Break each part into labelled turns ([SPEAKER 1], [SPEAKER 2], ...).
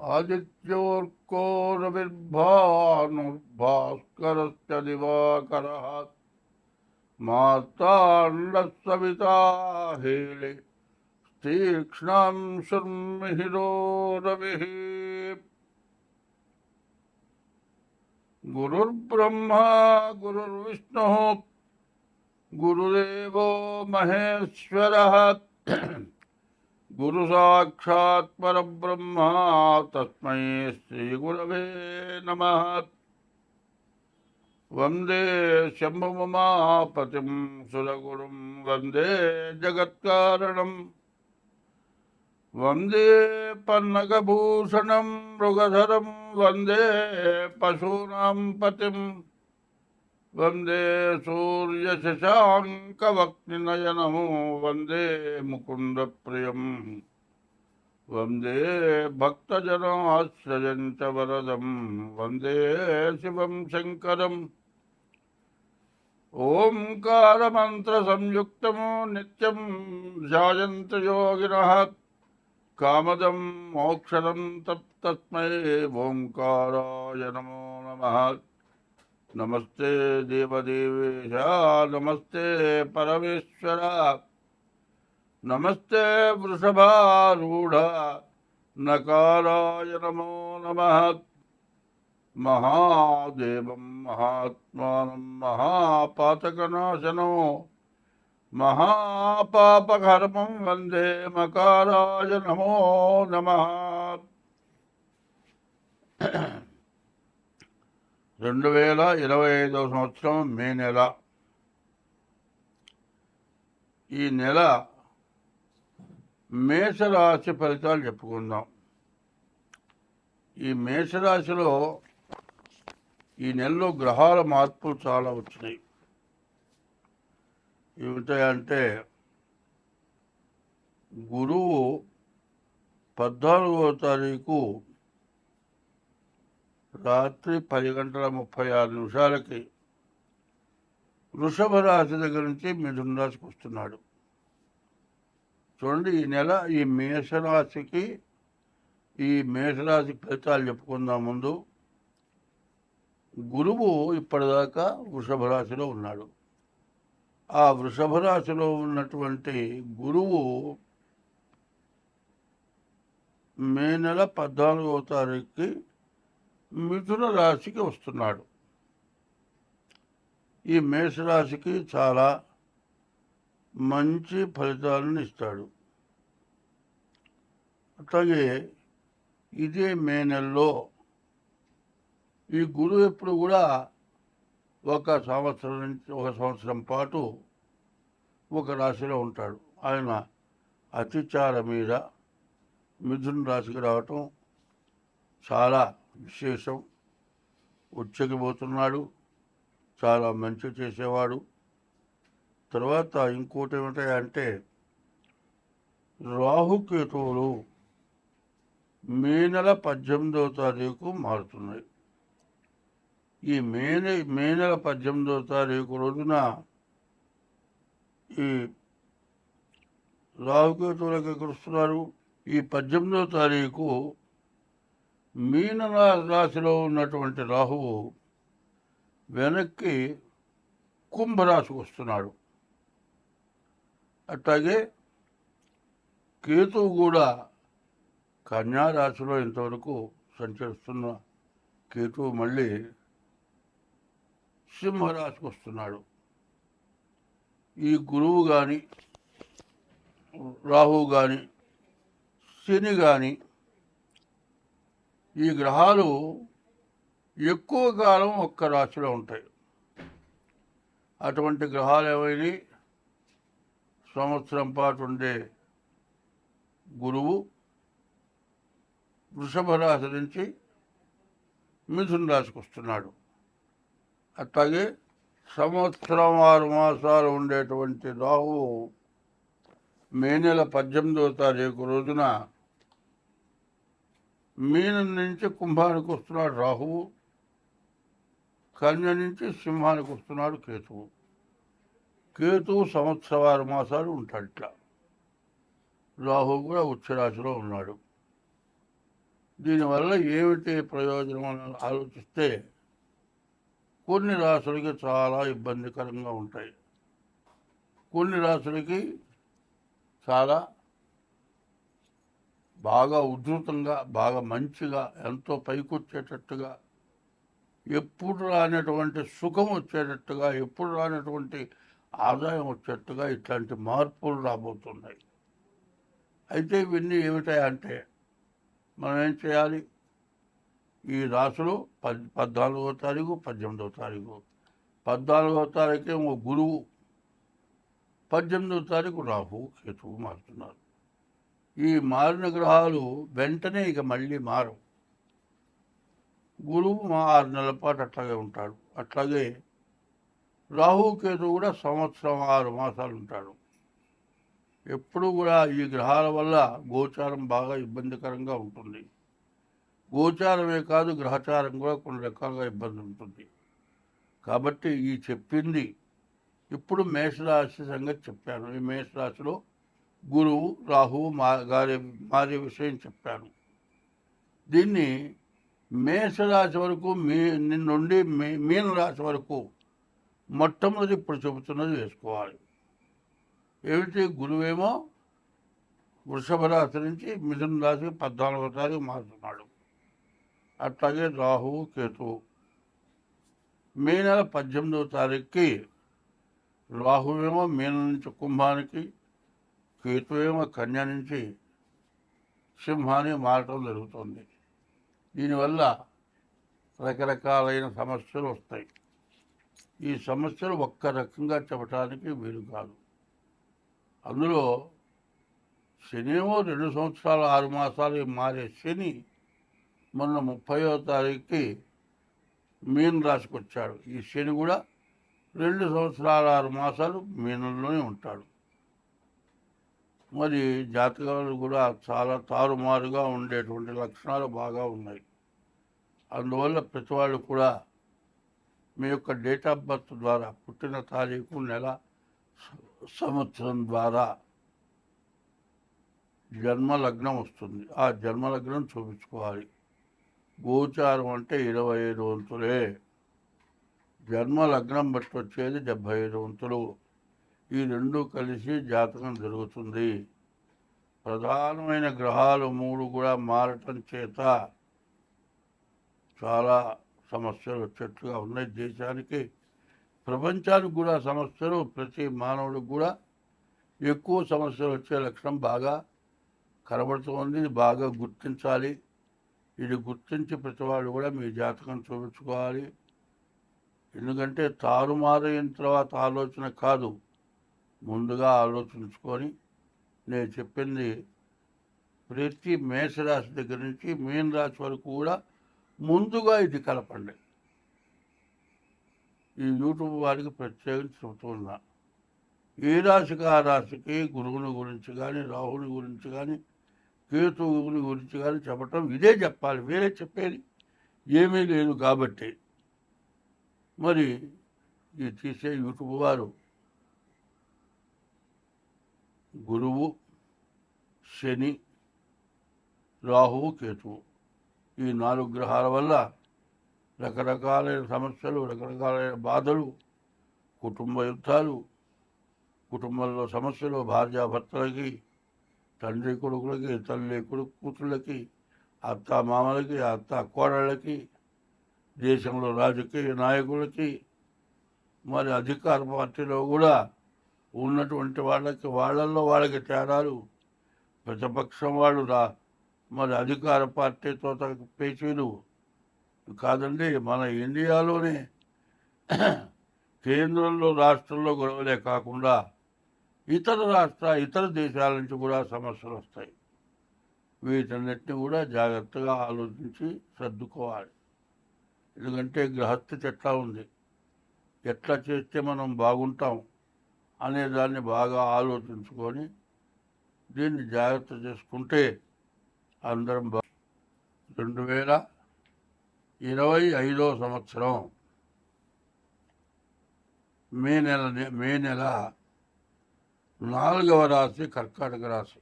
[SPEAKER 1] आदित्योर्को रविर्भानुर्भास्करश्च दिवाकरः माताण्डः सविता हेले तीक्ष्णां शर्मिहिरो रविः। गुरुर्ब्रह्मा गुरुर्विष्णुः गुरुदेवो महेश्वरः। गुरुसाक्षात् परब्रह्मा तस्मै श्रीगुरवे नमः वन्दे शम्भुममापतिं सुरगुरुं वन्दे जगत्कारणम् वन्दे पन्नगभूषणं मृगधरं वन्दे पशूनां पतिम् వందే సూర్యశశాంకవక్నయనము వందే ముకుంద ప్రియం వందే భక్తజనాశ్రయం చ వరదం. వందే శివం శంకరం. ఓంకారమంత్రసంయుక్తం నిత్యం ధ్యాయంత యోగిన. కామదం మోక్షదం తప్తస్మై. ఓంకారాయ నమో నమ. నమస్తే దీపదేవేశ నమస్తే పరమేశ్వర నమస్తే వృషభారూఢ నకారాయ నమో నమ మహాదేవం మహాత్మానం మహాపాతకనాశనం మహాపాపకర్మం వందే మకారాయ నమో నమ. రెండు వేల ఇరవై ఐదవ సంవత్సరం మే నెల. ఈ నెల మేషరాశి ఫలితాలు చెప్పుకుందాం. ఈ మేషరాశిలో ఈ నెలలో గ్రహాల మార్పులు చాలా వచ్చినాయి. ఏమిటంటే గురువు పద్నాలుగవ తారీఖు రాత్రి పది గంటల ముప్పై ఆరు నిమిషాలకి వృషభ రాశి దగ్గర నుంచి మిథున రాశికి వస్తున్నాడు. చూడండి ఈ నెల ఈ మేషరాశికి ఈ మేషరాశి ఫలితాలు చెప్పుకుందాం ముందు. గురువు ఇప్పటిదాకా వృషభ రాశిలో ఉన్నాడు. ఆ వృషభ రాశిలో ఉన్నటువంటి గురువు మే నెల పద్నాలుగవ తారీఖుకి మిథున రాశికి వస్తున్నాడు. ఈ మేషరాశికి చాలా మంచి ఫలితాలను ఇస్తాడు. అట్లాగే ఇదే మే నెలలో ఈ గురువు ఎప్పుడు కూడా ఒక సంవత్సరం నుంచి ఒక సంవత్సరం పాటు ఒక రాశిలో ఉంటాడు. ఆయన అతిచార మీద మిథున రాశికి రావటం చాలా విశేషం. ఉచ్చకిపోతున్నాడు చాలా మంచి చేసేవాడు. తర్వాత ఇంకోటి ఏమిటంటే రాహుకేతువులు మే నెల పద్దెనిమిదవ తారీఖు మారుతున్నాయి. ఈ మే మే నెల పద్దెనిమిదవ తారీఖు రోజున ఈ రాహుకేతువులకు ఎక్కడ వస్తున్నారు? ఈ పద్దెనిమిదవ తారీఖు మీన రాశిలో ఉన్నటువంటి రాహువు వెనక్కి కుంభరాశికి వస్తున్నాడు. అట్లాగే కేతువు కూడా కన్యా రాశిలో ఇంతవరకు సంచరిస్తున్న కేతువు మళ్ళీ సింహరాశికి వస్తున్నాడు. ఈ గురువు కానీ రాహువు కానీ శని కానీ ఈ గ్రహాలు ఎక్కువ కాలం ఒక్క రాశిలో ఉంటాయి. అటువంటి గ్రహాలు ఏమైనా సంవత్సరం పాటు ఉండే గురువు వృషభ రాశి నుంచి మిథున రాశికి వస్తున్నాడు. అట్లాగే సంవత్సరం ఆరు మాసాలు ఉండేటువంటి రాహువు మే నెల పద్దెనిమిదవ తారీఖు రోజున మీనం నుంచి కుంభానికి వస్తున్నాడు రాహువు. కన్య నుంచి సింహానికి వస్తున్నాడు కేతువు. కేతువు సంవత్సరవారు మాసాలు ఉంటాడు ఇట్లా రాహు కూడా ఉచ్చరాశిలో ఉన్నాడు. దీనివల్ల ఏమిటి ప్రయోజనం అని ఆలోచిస్తే కొన్ని రాసులకి చాలా ఇబ్బందికరంగా ఉంటాయి. కొన్ని రాసులకి చాలా బాగా ఉధృతంగా బాగా మంచిగా ఎంతో పైకొచ్చేటట్టుగా ఎప్పుడు రానటువంటి సుఖం వచ్చేటట్టుగా ఎప్పుడు రానటువంటి ఆదాయం వచ్చేట్టుగా ఇట్లాంటి మార్పులు రాబోతున్నాయి. అయితే ఇవన్నీ ఏమిటాయంటే మనం ఏం చేయాలి? ఈ రాసులు పద్ పద్నాలుగో తారీఖు పద్దెనిమిదవ తారీఖు. పద్నాలుగో తారీఖు ఏమో గురువు పద్దెనిమిదవ తారీఖు రాహు కేతువు మారుతున్నారు. ఈ మారిన గ్రహాలు వెంటనే ఇక మళ్ళీ మారవు. గురువు మా ఆరు నెలల పాటు అట్లాగే ఉంటాడు. అట్లాగే రాహుకేతు కూడా సంవత్సరం ఆరు మాసాలు ఉంటాడు. ఎప్పుడు కూడా ఈ గ్రహాల వల్ల గోచారం బాగా ఇబ్బందికరంగా ఉంటుంది. గోచారమే కాదు గ్రహచారం కూడా కొన్ని రకాలుగా ఇబ్బంది ఉంటుంది. కాబట్టి ఈ చెప్పింది ఇప్పుడు మేషరాశి సంగతి చెప్పాను. ఈ మేషరాశిలో గురువు రాహువు మా గారి మారే విషయం చెప్పాను. దీన్ని మేషరాశి వరకు మీ నుండి మీ మీనరాశి వరకు మొట్టమొదటి ఇప్పుడు చెబుతున్నది వేసుకోవాలి. ఏమిటి? గురువేమో వృషభ రాశి నుంచి మిథున రాశికి పద్నాలుగో తారీఖు మారుతున్నాడు. అట్లాగే రాహువు కేతువు మే నెల పద్దెనిమిదవ తారీఖుకి రాహువేమో మీన నుంచి కుంభానికి కేతువేమో కన్య నుంచి సింహాన్ని మారటం జరుగుతుంది. దీనివల్ల రకరకాలైన సమస్యలు వస్తాయి. ఈ సమస్యలు ఒక్క రకంగా చెప్పడానికి వీలు కాదు. అందులో శనిమో రెండు సంవత్సరాలు ఆరు మాసాలు మారే శని మొన్న ముప్పయో తారీఖుకి మీన రాశికి వచ్చాడు. ఈ శని కూడా రెండు సంవత్సరాల ఆరు మాసాలు మీనంలోనే ఉంటాడు. మరి జాతకాలు కూడా చాలా తారుమారుగా ఉండేటువంటి లక్షణాలు బాగా ఉన్నాయి. అందువల్ల ప్రతి వాళ్ళు కూడా మీ యొక్క డేట్ ఆఫ్ బర్త్ ద్వారా పుట్టిన తారీఖు నెల సంవత్సరం ద్వారా జన్మ లగ్నం వస్తుంది. ఆ జన్మ లగ్నం చూపించుకోవాలి. గోచారం అంటే ఇరవై ఐదు వంతులే. జన్మ లగ్నం బట్టి వచ్చేది డెబ్భై ఐదు వంతులు. ఈ రెండు కలిసి జాతకం జరుగుతుంది. ప్రధానమైన గ్రహాలు మూడు కూడా మారటం చేత చాలా సమస్యలు వచ్చేట్టుగా ఉన్నాయి. దేశానికి ప్రపంచానికి కూడా సమస్యలు ప్రతి మానవుడికి కూడా ఎక్కువ సమస్యలు వచ్చే లక్షణం బాగా కనబడుతుంది. ఇది బాగా గుర్తించాలి. ఇది గుర్తించి ప్రతి వాళ్ళు కూడా మీ జాతకం చూపించుకోవాలి. ఎందుకంటే తారుమారైన తర్వాత ఆలోచన కాదు. ముందుగా ఆలోచించుకొని నేను చెప్పింది ప్రతి మేషరాశి దగ్గర నుంచి మీన రాశి వరకు కూడా ముందుగా ఇది కలపండి. ఈ యూట్యూబ్ వారికి ప్రత్యేకించి చెబుతున్నా ఏ రాశికి ఆ రాశికి గురువుని గురించి కానీ రాహుని గురించి కానీ కేతువుని గురించి కానీ చెప్పటం ఇదే చెప్పాలి. వేరే చెప్పేది. ఏమీ లేదు కాబట్టి. మరి ఈ తీసే యూట్యూబ్ వారు గురువు శని రాహువు కేతువు. ఈ నాలుగు గ్రహాల వల్ల రకరకాలైన సమస్యలు రకరకాలైన బాధలు కుటుంబ యుద్ధాలు కుటుంబంలో సమస్యలు భార్యాభర్తలకి తండ్రి కొడుకులకి తల్లి కొడుకు కూతుళ్ళకి అత్త మామలకి అత్త కోడళ్ళకి దేశంలో రాజకీయ నాయకులకి మరి అధికార పార్టీలో కూడా ఉన్నటువంటి వాళ్ళకి వాళ్ళల్లో వాళ్ళకి తేడాలు. ప్రతిపక్షం వాళ్ళు రా మరి అధికార పార్టీతో తనకు పేచీలు కాదండి మన ఇండియాలోనే కేంద్రంలో రాష్ట్రంలో గొడవలే కాకుండా ఇతర రాష్ట్ర ఇతర దేశాల నుంచి కూడా సమస్యలు వస్తాయి. వీటన్నిటిని కూడా జాగ్రత్తగా ఆలోచించి సర్దుకోవాలి. ఎందుకంటే గృహస్థితి ఎట్లా ఉంది? ఎట్లా చేస్తే మనం బాగుంటాం? అనేదాన్ని బాగా ఆలోచించుకొని దీన్ని జాగ్రత్త చేసుకుంటే అందరం బా రెండు వేల ఇరవై ఐదో సంవత్సరం మే నెల మే నెల నాలుగవ రాశి కర్కాటక రాశి.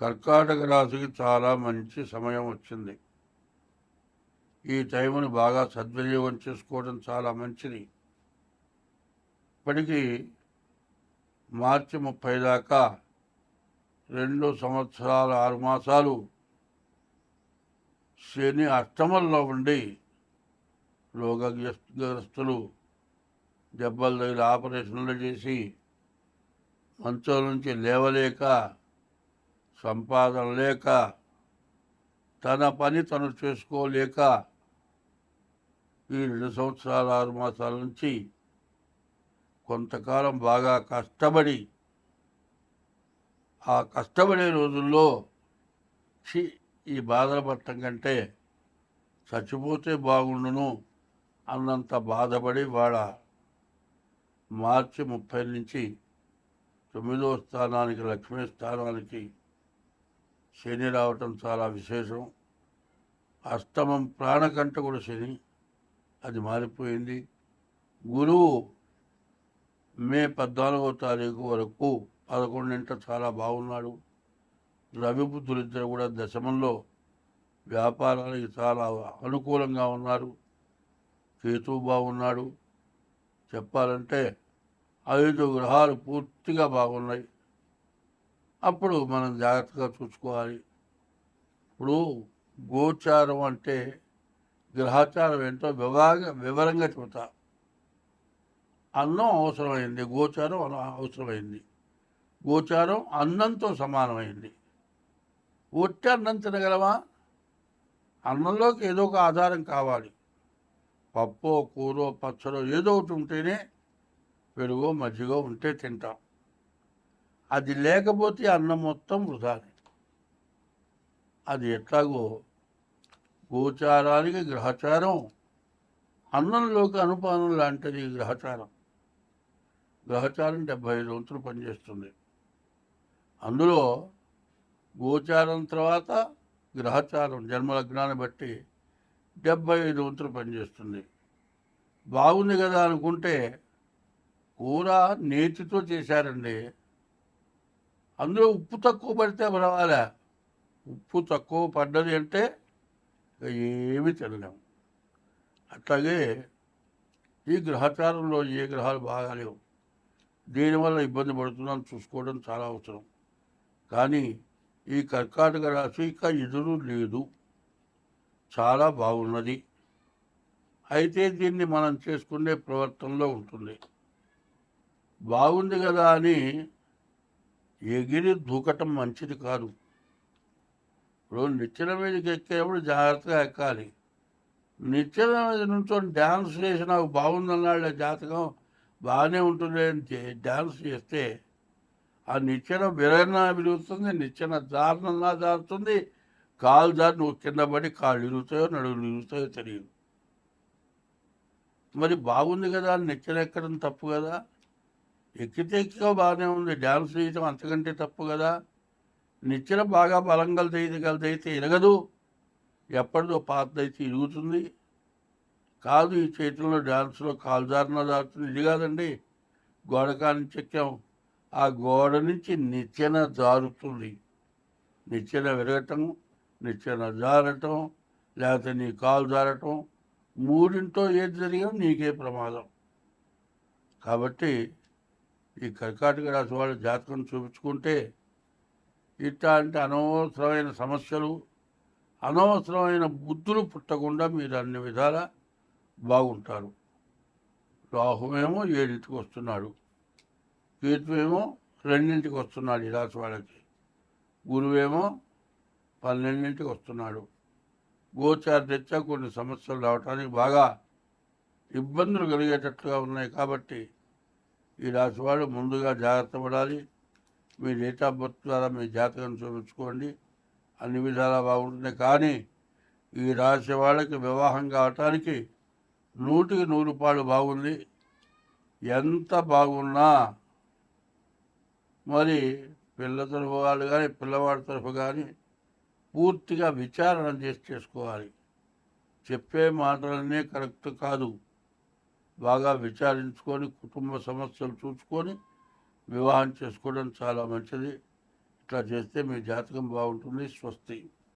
[SPEAKER 1] కర్కాటక రాశికి చాలా మంచి సమయం వచ్చింది. ఈ టైముని బాగా సద్వినియోగం చేసుకోవడం చాలా మంచిది. ఇప్పటికీ మార్చి ముప్పై దాకా రెండు సంవత్సరాల ఆరు మాసాలు శని అష్టమంలో ఉండి రోగగ్రస్తులు దెబ్బలు దగ్గర ఆపరేషన్లు చేసి మంచం నుంచి లేవలేక సంపాదన లేక తన పని తను చేసుకోలేక ఈ రెండు సంవత్సరాల ఆరు మాసాల నుంచి కొంతకాలం బాగా కష్టపడి ఆ కష్టపడే రోజుల్లో చి ఈ బాధలు పట్టడం కంటే చచ్చిపోతే బాగుండును అన్నంత బాధపడి వాడ మార్చి ముప్పై నుంచి తొమ్మిదో స్థానానికి లక్ష్మీ స్థానానికి శని రావటం చాలా విశేషం. అష్టమం ప్రాణకంటకుడు శని అది మారిపోయింది. గురువు మే పద్నాలుగో తారీఖు వరకు పదకొండింట చాలా బాగున్నాడు. రవిబుద్ధులిద్దరు కూడా దశమంలో వ్యాపారానికి చాలా అనుకూలంగా ఉన్నారు. కేతు బాగున్నాడు. చెప్పాలంటే ఐదు గ్రహాలు పూర్తిగా బాగున్నాయి. అప్పుడు మనం జాగ్రత్తగా చూసుకోవాలి. ఇప్పుడు గోచారం అంటే గ్రహచారం ఏంటో వివాగ వివరంగా చెబుతా. అన్నం అవసరమైంది గోచారం అవసరమైంది. గోచారం అన్నంతో సమానమైంది. ఒట్టి అన్నం తినగలవా అన్నంలోకి ఏదో ఒక ఆధారం కావాలి. పప్పో కూరో పచ్చడో ఏదో ఒకటి ఉంటేనే పెరుగో మజ్జిగో ఉంటే తింటాం. అది లేకపోతే అన్నం మొత్తం వృధానే. అది ఎట్లాగో గోచారానికి గ్రహచారం అన్నంలోకి అనుపానం లాంటిది గ్రహచారం. గ్రహచారం డెబ్భై ఐదు వంతులు పనిచేస్తుంది. అందులో గోచారం తర్వాత గ్రహచారం జన్మలగ్నాన్ని బట్టి డెబ్భై ఐదు వంతులు పనిచేస్తుంది. బాగుంది కదా అనుకుంటే కూర నేతితో చేశారండి. అందులో ఉప్పు తక్కువ పడితే పర్వాలే. ఉప్పు తక్కువ పడ్డది అంటే ఏమీ తినలేము అట్లాగే ఈ గ్రహచారంలో ఏ గ్రహాలు బాగాలేవు. దీనివల్ల ఇబ్బంది పడుతున్నాను చూసుకోవడం చాలా అవసరం. కానీ ఈ కర్కాటక రాశి ఇక ఎదురు లేదు. చాలా బాగున్నది. అయితే దీన్ని మనం చేసుకునే ప్రవర్తనలో ఉంటుంది. బాగుంది కదా అని ఎగిరి దూకటం మంచిది కాదు. ఇప్పుడు నిచ్చెన మీదకి ఎక్కేటప్పుడు జాగ్రత్తగా ఎక్కాలి. నిచ్చెన మీద నుంచో డ్యాన్స్ చేసి నాకు బాగుందన్నాళ్ళ జాతకం బాగానే ఉంటుంది అని డ్యాన్స్ చేస్తే ఆ నిచ్చెన విరణ విరుగుతుంది నిచ్చెన దారుణంగా జారుతుంది కాలు దారి నువ్వు కింద పడి కాళ్ళు ఇరుగుతాయో నడువులు ఇరుగుతాయో తెలియదు. మరి బాగుంది కదా అని నిచ్చెన ఎక్కడం తప్పు కదా? ఎక్కితే ఎక్కిగా బాగానే ఉంది డ్యాన్స్ చేయటం అంతకంటే తప్పు కదా? నిచ్చెన బాగా బలంగా తీయగలదైతే ఇరగదు. ఎప్పటిదో పాతదైతే ఇరుగుతుంది. కాదు ఈ చేతుల్లో డ్యాన్స్లో కాలు జారిన జారుతుంది. ఇది కాదండి గోడ కానించి ఎక్కాం ఆ గోడ నుంచి నిచ్చెన జారుతుంది. నిచ్చెన విరగటం నిచ్చెన జారటం లేకపోతే నీ కాలు జారటం మూడింటో ఏది జరిగినా నీకే ప్రమాదం. కాబట్టి ఈ కర్కాటక రాశి వాళ్ళ జాతకం చూపించుకుంటే ఇట్లాంటి అనవసరమైన సమస్యలు అనవసరమైన బుద్ధులు పుట్టకుండా మీరు అన్ని విధాలా బాగుంటారు. రాహువేమో ఏడింటికి వస్తున్నాడు. కేతువేమో రెండింటికి వస్తున్నాడు ఈ రాశి వాళ్ళకి. గురువేమో పన్నెండింటికి వస్తున్నాడు. గోచార తెచ్చా కొన్ని సమస్యలు రావడానికి బాగా ఇబ్బందులు కలిగేటట్లుగా ఉన్నాయి కాబట్టి ఈ రాశి వాళ్ళు ముందుగా జాగ్రత్త పడాలి. మీ డేట్ ఆఫ్ బర్త్ ద్వారా మీ జాతకం చూపించుకోండి. అన్ని విధాలా బాగుంటుంది. కానీ ఈ రాశి వాళ్ళకి వివాహం కావటానికి నూటికి నూరు రూపాయలు బాగుంది. ఎంత బాగున్నా మరి పిల్ల తరఫు వాళ్ళు కానీ పిల్లవాడి తరఫు కానీ పూర్తిగా విచారణ చేసి చేసుకోవాలి. చెప్పే మాటలనే కరెక్ట్ కాదు. బాగా విచారించుకొని కుటుంబ సమస్యలు చూసుకొని వివాహం చేసుకోవడం చాలా మంచిది. ఇట్లా చేస్తే మీ జాతకం బాగుంటుంది. స్వస్తి.